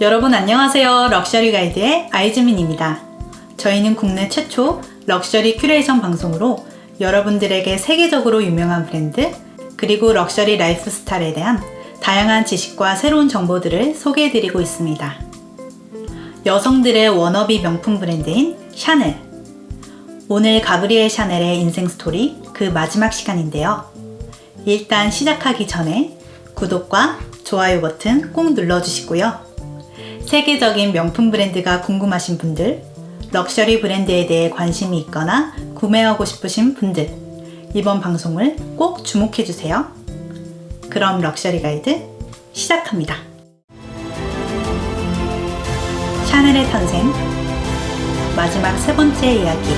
여러분 안녕하세요. 럭셔리 가이드의 아이즈민입니다. 저희는 국내 최초 럭셔리 큐레이션 방송으로 여러분들에게 세계적으로 유명한 브랜드 그리고 럭셔리 라이프 스타일에 대한 다양한 지식과 새로운 정보들을 소개해드리고 있습니다. 여성들의 워너비 명품 브랜드인 샤넬. 오늘 가브리엘 샤넬의 인생 스토리 그 마지막 시간인데요. 일단 시작하기 전에 구독과 좋아요 버튼 꼭 눌러주시고요. 세계적인 명품 브랜드가 궁금하신 분들, 럭셔리 브랜드에 대해 관심이 있거나 구매하고 싶으신 분들, 이번 방송을 꼭 주목해주세요. 그럼 럭셔리 가이드 시작합니다. 샤넬의 탄생, 마지막 세 번째 이야기.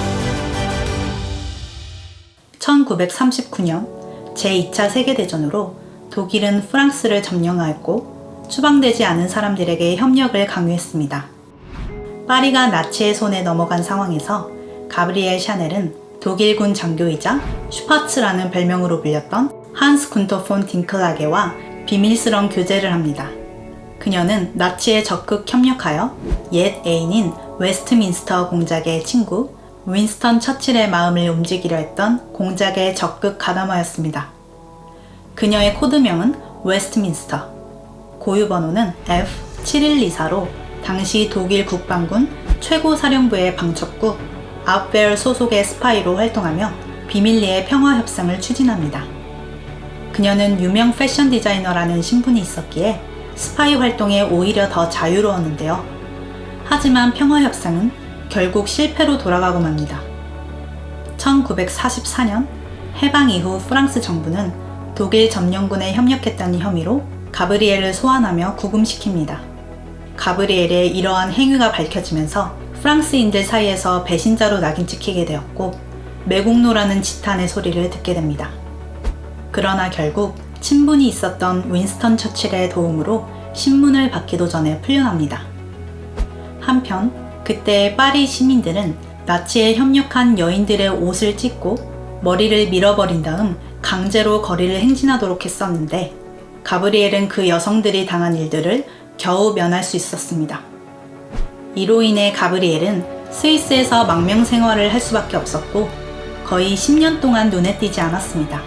1939년 제2차 세계대전으로 독일은 프랑스를 점령하였고 추방되지 않은 사람들에게 협력을 강요했습니다. 파리가 나치의 손에 넘어간 상황에서 가브리엘 샤넬은 독일군 장교이자 슈파츠라는 별명으로 불렸던 한스 군터 폰 딩클라게와 비밀스런 교제를 합니다. 그녀는 나치에 적극 협력하여 옛 애인인 웨스트민스터 공작의 친구 윈스턴 처칠의 마음을 움직이려 했던 공작에 적극 가담하였습니다. 그녀의 코드명은 웨스트민스터. 고유 번호는 F7124로 당시 독일 국방군 최고 사령부의 방첩구 아베얼 소속의 스파이로 활동하며 비밀리에 평화 협상을 추진합니다. 그녀는 유명 패션 디자이너라는 신분이 있었기에 스파이 활동에 오히려 더 자유로웠는데요. 하지만 평화 협상은 결국 실패로 돌아가고 맙니다. 1944년 해방 이후 프랑스 정부는 독일 점령군에 협력했다는 혐의로 가브리엘을 소환하며 구금시킵니다. 가브리엘의 이러한 행위가 밝혀지면서 프랑스인들 사이에서 배신자로 낙인 찍히게 되었고 매국노라는 지탄의 소리를 듣게 됩니다. 그러나 결국 친분이 있었던 윈스턴 처칠의 도움으로 신문을 받기도 전에 풀려납니다. 한편 그때 파리 시민들은 나치에 협력한 여인들의 옷을 찢고 머리를 밀어버린 다음 강제로 거리를 행진하도록 했었는데 가브리엘은 그 여성들이 당한 일들을 겨우 면할 수 있었습니다. 이로 인해 가브리엘은 스위스에서 망명 생활을 할 수밖에 없었고 거의 10년 동안 눈에 띄지 않았습니다.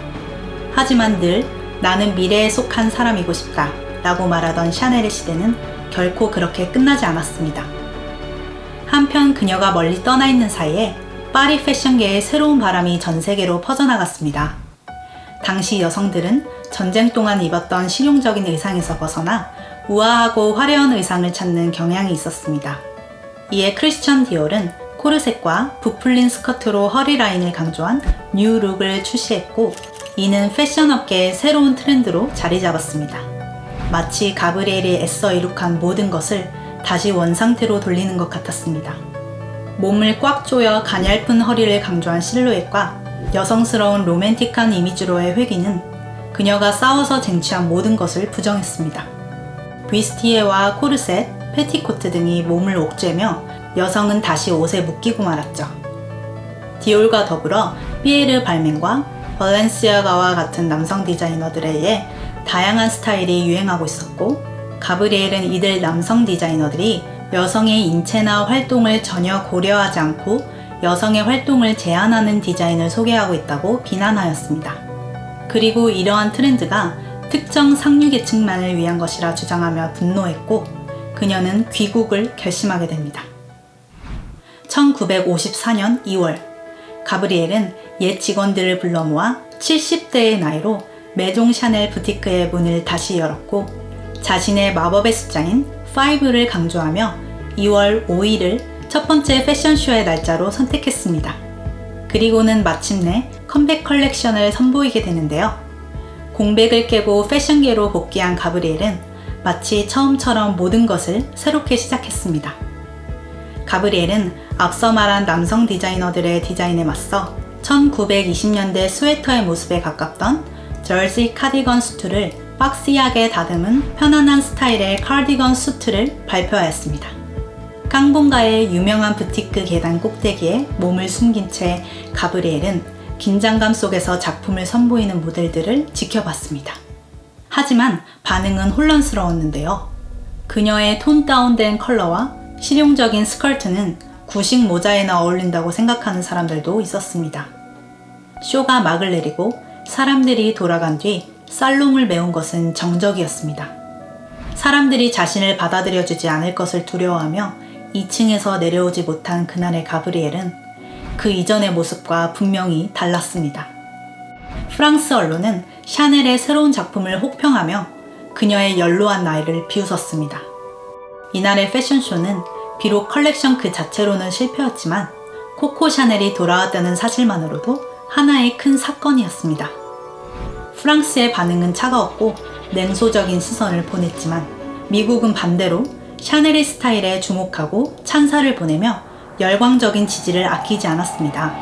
하지만 늘 나는 미래에 속한 사람이고 싶다 라고 말하던 샤넬의 시대는 결코 그렇게 끝나지 않았습니다. 한편 그녀가 멀리 떠나 있는 사이에 파리 패션계의 새로운 바람이 전 세계로 퍼져나갔습니다. 당시 여성들은 전쟁 동안 입었던 실용적인 의상에서 벗어나 우아하고 화려한 의상을 찾는 경향이 있었습니다. 이에 크리스천 디올은 코르셋과 부풀린 스커트로 허리 라인을 강조한 뉴 룩을 출시했고 이는 패션 업계의 새로운 트렌드로 자리 잡았습니다. 마치 가브리엘이 애써 이룩한 모든 것을 다시 원상태로 돌리는 것 같았습니다. 몸을 꽉 조여 가냘픈 허리를 강조한 실루엣과 여성스러운 로맨틱한 이미지로의 회귀는 그녀가 싸워서 쟁취한 모든 것을 부정했습니다. 비스티에와 코르셋, 페티코트 등이 몸을 옥죄며 여성은 다시 옷에 묶이고 말았죠. 디올과 더불어 피에르 발맨과 벌렌시아가와 같은 남성 디자이너들에 의해 다양한 스타일이 유행하고 있었고 가브리엘은 이들 남성 디자이너들이 여성의 인체나 활동을 전혀 고려하지 않고 여성의 활동을 제한하는 디자인을 소개하고 있다고 비난하였습니다. 그리고 이러한 트렌드가 특정 상류계층만을 위한 것이라 주장하며 분노했고 그녀는 귀국을 결심하게 됩니다. 1954년 2월 가브리엘은 옛 직원들을 불러 모아 70대의 나이로 메종 샤넬 부티크의 문을 다시 열었고 자신의 마법의 숫자인 5를 강조하며 2월 5일을 첫 번째 패션쇼의 날짜로 선택했습니다. 그리고는 마침내 컴백 컬렉션을 선보이게 되는데요. 공백을 깨고 패션계로 복귀한 가브리엘은 마치 처음처럼 모든 것을 새롭게 시작했습니다. 가브리엘은 앞서 말한 남성 디자이너들의 디자인에 맞서 1920년대 스웨터의 모습에 가깝던 절지 카디건 수트를 박시하게 다듬은 편안한 스타일의 카디건 수트를 발표하였습니다. 깡본가의 유명한 부티크 계단 꼭대기에 몸을 숨긴 채 가브리엘은 긴장감 속에서 작품을 선보이는 모델들을 지켜봤습니다. 하지만 반응은 혼란스러웠는데요. 그녀의 톤 다운된 컬러와 실용적인 스커트는 구식 모자에나 어울린다고 생각하는 사람들도 있었습니다. 쇼가 막을 내리고 사람들이 돌아간 뒤 살롱을 메운 것은 정적이었습니다. 사람들이 자신을 받아들여주지 않을 것을 두려워하며 2층에서 내려오지 못한 그날의 가브리엘은 그 이전의 모습과 분명히 달랐습니다. 프랑스 언론은 샤넬의 새로운 작품을 혹평하며 그녀의 연로한 나이를 비웃었습니다. 이날의 패션쇼는 비록 컬렉션 그 자체로는 실패였지만 코코 샤넬이 돌아왔다는 사실만으로도 하나의 큰 사건이었습니다. 프랑스의 반응은 차가웠고 냉소적인 시선을 보냈지만 미국은 반대로 샤넬의 스타일에 주목하고 찬사를 보내며 열광적인 지지를 아끼지 않았습니다.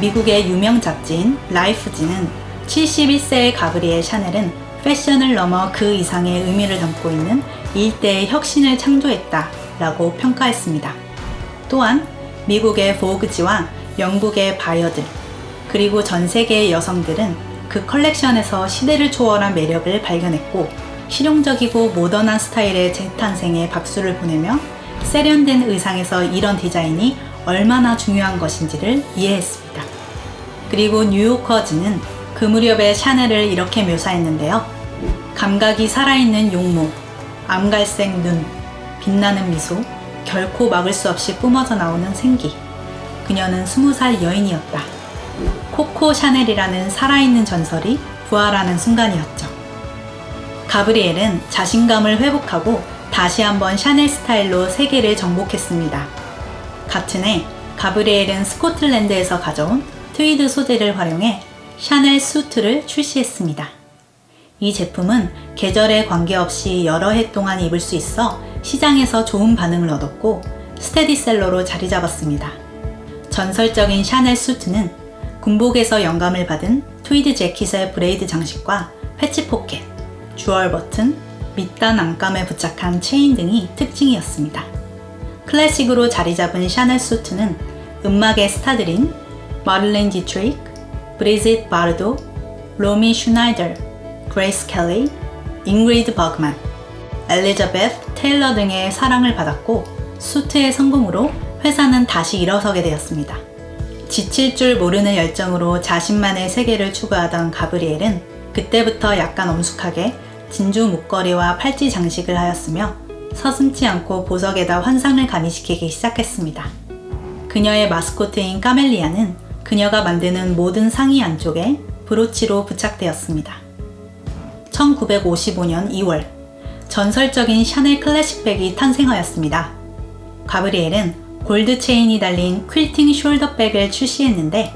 미국의 유명 잡지인 라이프지는 71세의 가브리엘 샤넬은 패션을 넘어 그 이상의 의미를 담고 있는 일대의 혁신을 창조했다 라고 평가했습니다. 또한 미국의 보그지와 영국의 바이어들, 그리고 전 세계의 여성들은 그 컬렉션에서 시대를 초월한 매력을 발견했고 실용적이고 모던한 스타일의 재탄생에 박수를 보내며 세련된 의상에서 이런 디자인이 얼마나 중요한 것인지를 이해했습니다. 그리고 뉴요커즈는 그 무렵의 샤넬을 이렇게 묘사했는데요. 감각이 살아있는 용모, 암갈색 눈, 빛나는 미소, 결코 막을 수 없이 뿜어져 나오는 생기. 그녀는 스무 살 여인이었다. 코코 샤넬이라는 살아있는 전설이 부활하는 순간이었죠. 가브리엘은 자신감을 회복하고 다시 한번 샤넬 스타일로 세계를 정복했습니다. 같은 해 가브리엘은 스코틀랜드에서 가져온 트위드 소재를 활용해 샤넬 수트를 출시했습니다. 이 제품은 계절에 관계없이 여러 해 동안 입을 수 있어 시장에서 좋은 반응을 얻었고 스테디셀러로 자리 잡았습니다. 전설적인 샤넬 수트는 군복에서 영감을 받은 트위드 재킷의 브레이드 장식과 패치 포켓, 주얼 버튼, 밑단 안감에 부착한 체인 등이 특징이었습니다. 클래식으로 자리 잡은 샤넬 수트는 음악의 스타들인 마를렌 디트릭, 브리짓 바르도, 로미 슈나이더, 그레이스 켈리, 잉그리드 버그만, 엘리자베스 테일러 등의 사랑을 받았고 수트의 성공으로 회사는 다시 일어서게 되었습니다. 지칠 줄 모르는 열정으로 자신만의 세계를 추구하던 가브리엘은 그때부터 약간 엄숙하게 진주 목걸이와 팔찌 장식을 하였으며 서슴지 않고 보석에다 환상을 가미시키기 시작했습니다. 그녀의 마스코트인 까멜리아는 그녀가 만드는 모든 상의 안쪽에 브로치로 부착되었습니다. 1955년 2월 전설적인 샤넬 클래식백이 탄생하였습니다. 가브리엘은 골드 체인이 달린 퀼팅 숄더백을 출시했는데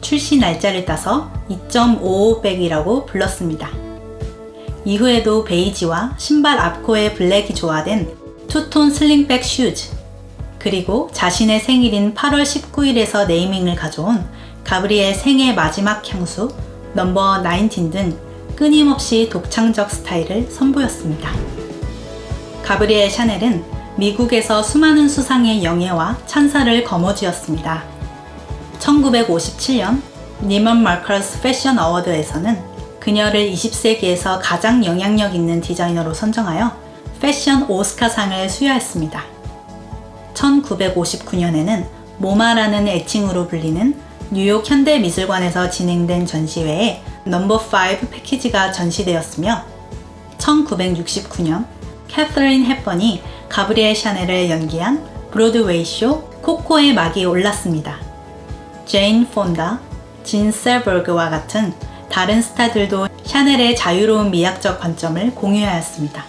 출시 날짜를 따서 2.55백이라고 불렀습니다. 이후에도 베이지와 신발 앞코의 블랙이 조화된 투톤 슬링백 슈즈, 그리고 자신의 생일인 8월 19일에서 네이밍을 가져온 가브리엘 생애 마지막 향수 넘버 19 등 끊임없이 독창적 스타일을 선보였습니다. 가브리엘 샤넬은 미국에서 수많은 수상의 영예와 찬사를 거머쥐었습니다. 1957년 니먼 마커스 패션 어워드에서는 그녀를 20세기에서 가장 영향력 있는 디자이너로 선정하여 패션 오스카상을 수여했습니다. 1959년에는 모마라는 애칭으로 불리는 뉴욕 현대 미술관에서 진행된 전시회에 넘버 5 패키지가 전시되었으며 1969년 캐서린 헵번이 가브리엘 샤넬을 연기한 브로드웨이 쇼 코코의 막이 올랐습니다. 제인 폰다, 진 셀버그와 같은 다른 스타들도 샤넬의 자유로운 미학적 관점을 공유하였습니다.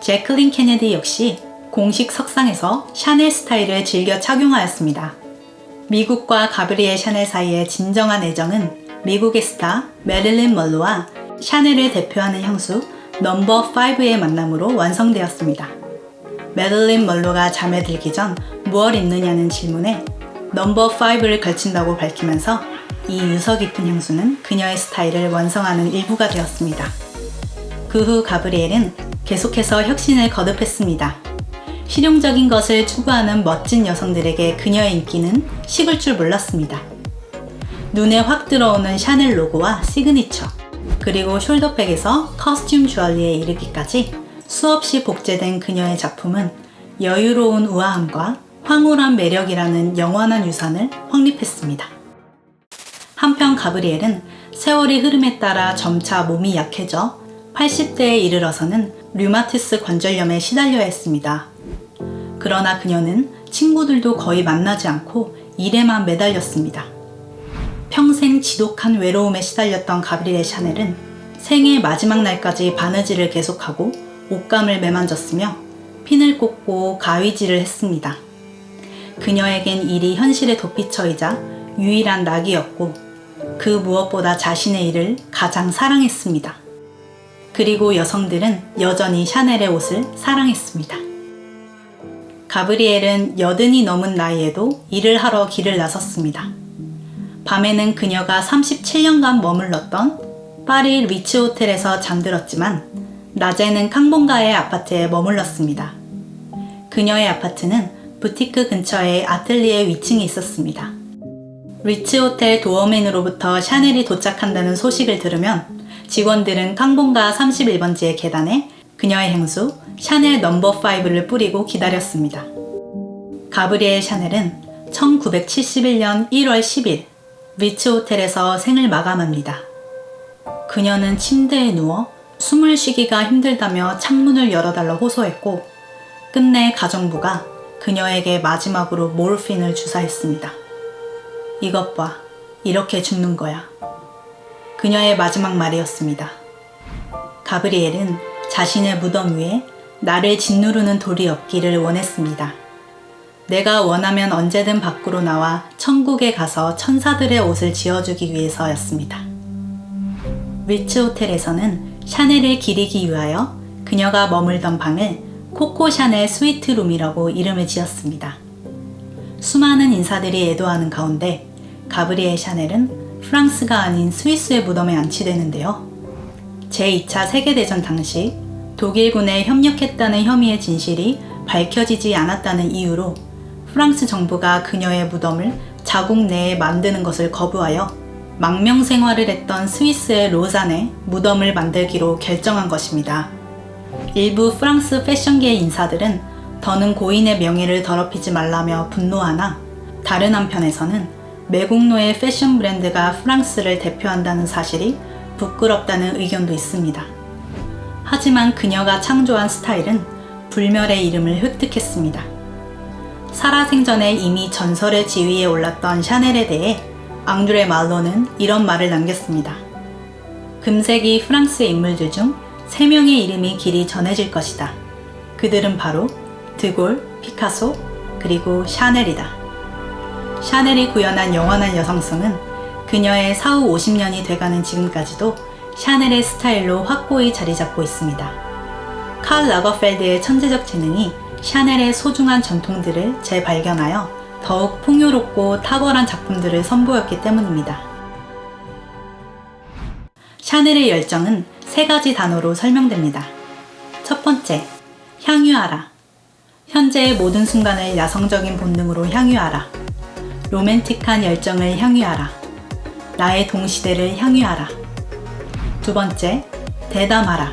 제클린 케네디 역시 공식 석상에서 샤넬 스타일을 즐겨 착용하였습니다. 미국과 가브리엘 샤넬 사이의 진정한 애정은 미국의 스타 메릴린 멀로와 샤넬을 대표하는 향수 넘버 5의 만남으로 완성되었습니다. 메릴린 멀로가 잠에 들기 전 무얼 입느냐는 질문에 넘버 5를 걸친다고 밝히면서 이 유서 깊은 향수는 그녀의 스타일을 완성하는 일부가 되었습니다. 그 후 가브리엘은 계속해서 혁신을 거듭했습니다. 실용적인 것을 추구하는 멋진 여성들에게 그녀의 인기는 식을 줄 몰랐습니다. 눈에 확 들어오는 샤넬 로고와 시그니처, 그리고 숄더백에서 커스튬 주얼리에 이르기까지 수없이 복제된 그녀의 작품은 여유로운 우아함과 황홀한 매력이라는 영원한 유산을 확립했습니다. 한편 가브리엘은 세월이 흐름에 따라 점차 몸이 약해져 80대에 이르러서는 류마티스 관절염에 시달려야 했습니다. 그러나 그녀는 친구들도 거의 만나지 않고 일에만 매달렸습니다. 평생 지독한 외로움에 시달렸던 가브리엘 샤넬은 생애 마지막 날까지 바느질을 계속하고 옷감을 매만졌으며 핀을 꽂고 가위질을 했습니다. 그녀에겐 일이 현실의 도피처이자 유일한 낙이었고 그 무엇보다 자신의 일을 가장 사랑했습니다. 그리고 여성들은 여전히 샤넬의 옷을 사랑했습니다. 가브리엘은 여든이 넘은 나이에도 일을 하러 길을 나섰습니다. 밤에는 그녀가 37년간 머물렀던 파리 리치 호텔에서 잠들었지만 낮에는 캉본가의 아파트에 머물렀습니다. 그녀의 아파트는 부티크 근처에 아틀리에 위층이 있었습니다. 리치 호텔 도어맨으로부터 샤넬이 도착한다는 소식을 들으면 직원들은 캉본가 31번지의 계단에 그녀의 행수 샤넬 넘버 5를 뿌리고 기다렸습니다. 가브리엘 샤넬은 1971년 1월 10일 리치 호텔에서 생을 마감합니다. 그녀는 침대에 누워 숨을 쉬기가 힘들다며 창문을 열어달라 호소했고 끝내 가정부가 그녀에게 마지막으로 모르핀을 주사했습니다. 이것 봐. 이렇게 죽는 거야. 그녀의 마지막 말이었습니다. 가브리엘은 자신의 무덤 위에 나를 짓누르는 돌이 없기를 원했습니다. 내가 원하면 언제든 밖으로 나와 천국에 가서 천사들의 옷을 지어주기 위해서였습니다. 리츠 호텔에서는 샤넬을 기리기 위하여 그녀가 머물던 방을 코코 샤넬 스위트룸이라고 이름을 지었습니다. 수많은 인사들이 애도하는 가운데 가브리엘 샤넬은 프랑스가 아닌 스위스의 무덤에 안치되는데요. 제2차 세계대전 당시 독일군에 협력했다는 혐의의 진실이 밝혀지지 않았다는 이유로 프랑스 정부가 그녀의 무덤을 자국 내에 만드는 것을 거부하여 망명 생활을 했던 스위스의 로잔에 무덤을 만들기로 결정한 것입니다. 일부 프랑스 패션계 인사들은 더는 고인의 명예를 더럽히지 말라며 분노하나 다른 한편에서는 매국노의 패션 브랜드가 프랑스를 대표한다는 사실이 부끄럽다는 의견도 있습니다. 하지만 그녀가 창조한 스타일은 불멸의 이름을 획득했습니다. 살아생전에 이미 전설의 지위에 올랐던 샤넬에 대해 앙드레 말로는 이런 말을 남겼습니다. 금세기 프랑스의 인물들 중 3명의 이름이 길이 전해질 것이다. 그들은 바로 드골, 피카소, 그리고 샤넬이다. 샤넬이 구현한 영원한 여성성은 그녀의 사후 50년이 돼가는 지금까지도 샤넬의 스타일로 확고히 자리 잡고 있습니다. 칼 라거펠드의 천재적 재능이 샤넬의 소중한 전통들을 재발견하여 더욱 풍요롭고 탁월한 작품들을 선보였기 때문입니다. 샤넬의 열정은 세 가지 단어로 설명됩니다. 첫 번째, 향유하라. 현재의 모든 순간을 야성적인 본능으로 향유하라. 로맨틱한 열정을 향유하라. 나의 동시대를 향유하라. 두 번째, 대담하라.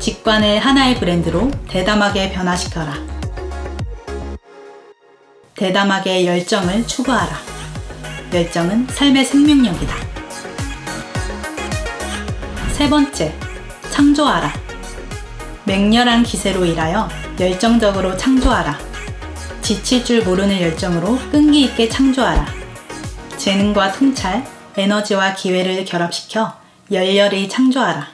직관을 하나의 브랜드로 대담하게 변화시켜라. 대담하게 열정을 추구하라. 열정은 삶의 생명력이다. 세 번째, 창조하라. 맹렬한 기세로 일하여 열정적으로 창조하라. 지칠 줄 모르는 열정으로 끈기 있게 창조하라. 재능과 통찰, 에너지와 기회를 결합시켜 열렬히 창조하라.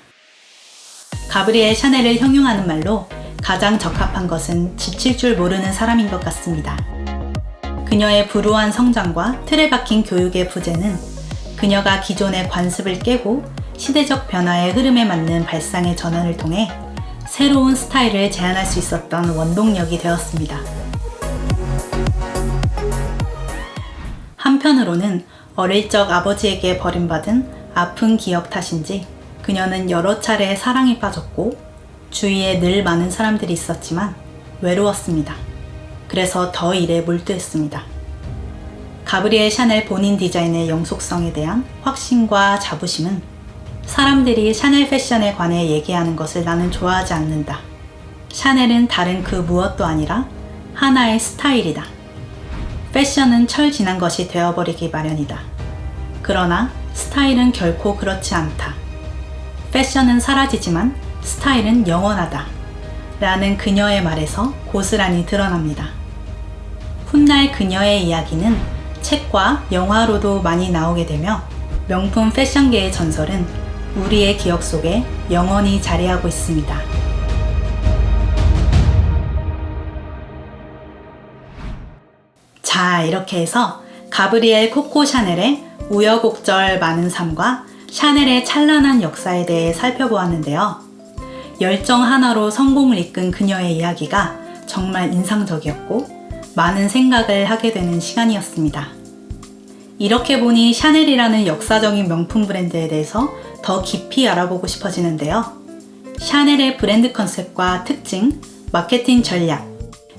가브리엘 샤넬을 형용하는 말로 가장 적합한 것은 지칠 줄 모르는 사람인 것 같습니다. 그녀의 불우한 성장과 틀에 박힌 교육의 부재는 그녀가 기존의 관습을 깨고 시대적 변화의 흐름에 맞는 발상의 전환을 통해 새로운 스타일을 제안할 수 있었던 원동력이 되었습니다. 한편으로는 어릴 적 아버지에게 버림받은 아픈 기억 탓인지 그녀는 여러 차례 사랑에 빠졌고 주위에 늘 많은 사람들이 있었지만 외로웠습니다. 그래서 더 일에 몰두했습니다. 가브리엘 샤넬 본인 디자인의 영속성에 대한 확신과 자부심은 사람들이 샤넬 패션에 관해 얘기하는 것을 나는 좋아하지 않는다. 샤넬은 다른 그 무엇도 아니라 하나의 스타일이다. 패션은 철 지난 것이 되어버리기 마련이다. 그러나 스타일은 결코 그렇지 않다. 패션은 사라지지만 스타일은 영원하다. 라는 그녀의 말에서 고스란히 드러납니다. 훗날 그녀의 이야기는 책과 영화로도 많이 나오게 되며 명품 패션계의 전설은 우리의 기억 속에 영원히 자리하고 있습니다. 자, 이렇게 해서 가브리엘 코코 샤넬의 우여곡절 많은 삶과 샤넬의 찬란한 역사에 대해 살펴보았는데요. 열정 하나로 성공을 이끈 그녀의 이야기가 정말 인상적이었고 많은 생각을 하게 되는 시간이었습니다. 이렇게 보니 샤넬이라는 역사적인 명품 브랜드에 대해서 더 깊이 알아보고 싶어지는데요. 샤넬의 브랜드 컨셉과 특징, 마케팅 전략,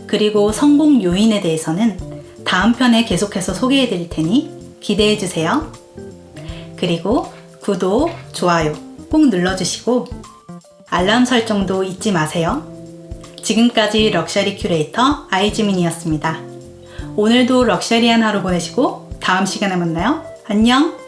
그리고 성공 요인에 대해서는 다음 편에 계속해서 소개해 드릴 테니 기대해 주세요. 그리고 구독, 좋아요 꼭 눌러주시고 알람 설정도 잊지 마세요. 지금까지 럭셔리 큐레이터 아이즈민이었습니다. 오늘도 럭셔리한 하루 보내시고 다음 시간에 만나요. 안녕!